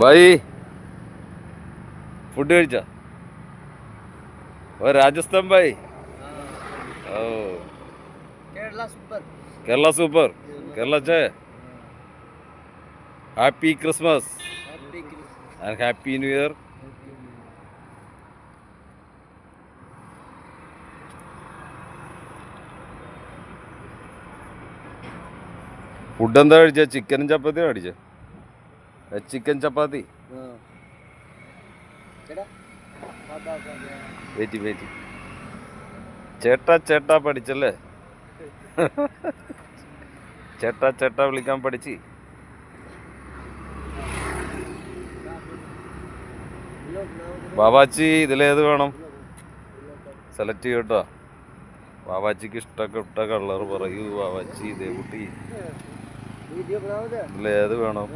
Bhai food കഴിച്ച? ഓ രാജസ്ഥാൻ ഭായി ഓ. കേരള സൂപ്പർ. കേരള ചേ. Happy Christmas. And happy new year. Food എന്താ കഴിച്ച? ചിക്കനും ചപ്പാത്തിയും അടിച്ച ചിക്കൻ ചപ്പാത്തി വെയിറ്റ് വെയിറ്റ് ചേട്ടാ ചേട്ടാ പഠിച്ചല്ലേ? ചേട്ടാ ചേട്ടാ വിളിക്കാൻ പഠിച്ച്. ബാബാച്ചി ഇതിലേത് വേണം? സെലക്ട് ചെയ്യട്ടോ ബാബാച്ചിക്ക് ഇഷ്ടപ്പെട്ട കളർ പറയൂ ബാബാച്ചി ഇതേ കുട്ടി. ഇതിലേത് വേണം?